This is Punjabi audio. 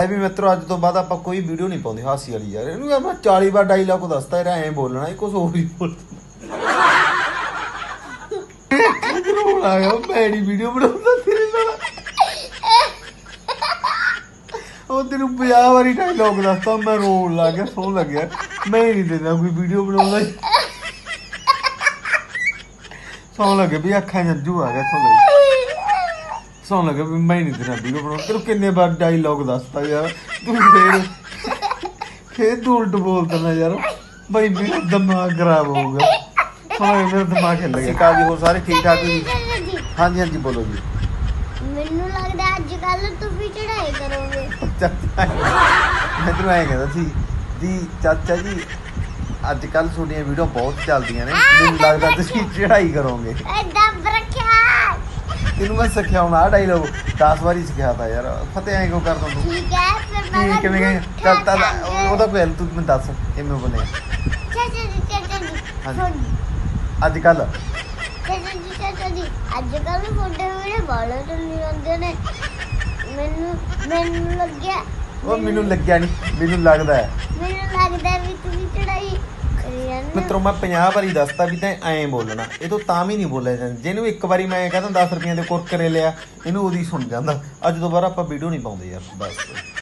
ਐ ਵੀ ਮਿੱਤਰੋ, ਅੱਜ ਤੋਂ ਬਾਅਦ ਆਪਾਂ ਕੋਈ ਵੀਡੀਓ ਨਹੀਂ ਪਾਉਂਦੇ, ਹਾਸੀ ਵਾਲੀ ਯਾਰ। ਇਹਨੂੰ ਆਪਾਂ 40 ਵਾਰ ਡਾਇਲੌਗ ਦੱਸਦਾ ਇਹਦਾ ਐਂ ਬੋਲਣਾ ਇਹ ਕੁਝ ਹੋਰ ਹੀ ਬੋਲਦਾ। ਕਿਉਂ ਆ ਵੀਡੀਓ ਬਣਾਉਂਦਾ ਤੇਰੇ ਨਾਲ। ਉਹ ਤੈਨੂੰ 50 ਵਾਰੀ ਡਾਇਲੌਗ ਦੱਸਦਾ, ਮੈਂ ਰੋਣ ਲੱਗ ਗਿਆ, ਸੌਣ ਲੱਗਿਆ ਮੈਂ ਹੀ ਨਹੀਂ ਦਿੰਦਾ ਕੋਈ ਵੀਡੀਓ ਬਣਾਉਂਦਾ। ਸੌਣ ਲੱਗੇ ਵੀ ਅੱਖਾਂ 'ਚ ਆ ਗਿਆ ਸੌਣ ਲੱਗੇ ਸੌਣ ਲੱਗੇ ਵੀ ਮੈਂ ਹੀ ਨਹੀਂ ਦਿੰਦਾ ਵੀਡੀਓ ਬਣਾਉਂਦਾ ਤੈਨੂੰ ਕਿੰਨੇ ਵਾਰ ਡਾਇਲੌਗ ਦੱਸਦਾ ਯਾਰ? ਤੂੰ ਫੇਰ ਫੇਰ ਤੂੰ ਉਲਟ ਬੋਲਦਾ ਨਾ ਯਾਰ। ਬਈ ਮੇਰਾ ਦਿਮਾਗ ਖਰਾਬ ਹੋ ਗਿਆ। ਸੌਣ ਮੇਰਾ ਦਿਮਾਗ ਹਿੱਲ ਗਿਆ। ਕਾਜੀ ਹੋਰ ਸਾਰੇ ਠੀਕ ਠਾਕ ਜੀ ਜੀ? ਹਾਂਜੀ ਹਾਂਜੀ ਬੋਲੋ ਜੀ। ਮੈਨੂੰ ਲੱਗਦਾ ਅੱਜ ਕੱਲ ਤੁਸੀਂ ਚੜਾਈ ਕਰੋਗੇ। ਚਾਚਾ ਮੈਂ ਤੈਨੂੰ ਐਂ ਕਹਿੰਦਾ ਸੀ ਦੀ ਚਾਚਾ ਜੀ ਅੱਜ ਕੱਲ ਤੁਹਾਡੀਆਂ ਵੀਡੀਓ ਬਹੁਤ ਚੱਲਦੀਆਂ ਨੇ। ਮੈਨੂੰ ਲੱਗਦਾ ਤੁਸੀਂ ਚੜਾਈ ਕਰੋਗੇ। ਤੈਨੂੰ ਮੈਂ ਸਿਖਾਉਣਾ ਆ ਡਾਇਲੋਗ 10 ਵਾਰੀ ਸਿਖਾਤਾ ਯਾਰ ਫਤਿਹ ਐਂ ਕਿਉਂ ਕਰਦਾ ਤੂੰ? ਠੀਕ ਹੈ ਫਿਰ ਮੈਂ ਕੀ ਕਿਵੇਂ ਕਹੇਂ ਚੱਲ ਤਾਂ ਉਹਦਾ ਕੋਈ ਹੱਲ ਤੂੰ ਮੈਨੂੰ ਦੱਸ ਕਿਵੇਂ ਬਣੇ ਚਾਚਾ ਜੀ ਚਾਚਾ ਜੀ ਹਾਂਜੀ। ਤੁਹਾਡੇ- ਅੱਜ ਕੱਲ? ਅੱਜ ਕੱਲ ਤੁਹਾਡੇ ਮੇਰੇ ਵਾਲ ਨਹੀਂ ਹੁੰਦੇ ਨੇ। ਮੈਨੂੰ ਮੈਨੂੰ ਲੱਗਿਆ। ਉਹ ਮੈਨੂੰ ਲੱਗਿਆ ਨਹੀਂ ਮੈਨੂੰ ਲੱਗਦਾ ਹੈ। ਮੈਨੂੰ ਮਿੱਤਰੋ, ਮੈਂ 50 ਵਾਰੀ ਦੱਸਤਾ ਵੀ ਤਾਂ ਐਂ ਬੋਲਣਾ। ਇਹ ਤੋਂ ਤਾਂ ਵੀ ਨਹੀਂ ਬੋਲਿਆ ਜਾਂਦਾ। ਜਿਹਨੂੰ ਇੱਕ ਵਾਰੀ ਮੈਂ ਕਹਿੰਦਾ 10 ਰੁਪਈਆਂ ਦੇ ਕੁਰਕਰੇ ਲਿਆ, ਇਹਨੂੰ ਉਹਦੀ ਸੁਣ ਜਾਂਦਾ। ਅੱਜ ਤੋਂ ਬਾਅਦ ਆਪਾਂ ਵੀਡੀਓ ਨਹੀਂ ਪਾਉਂਦੇ ਯਾਰ, ਬਸ।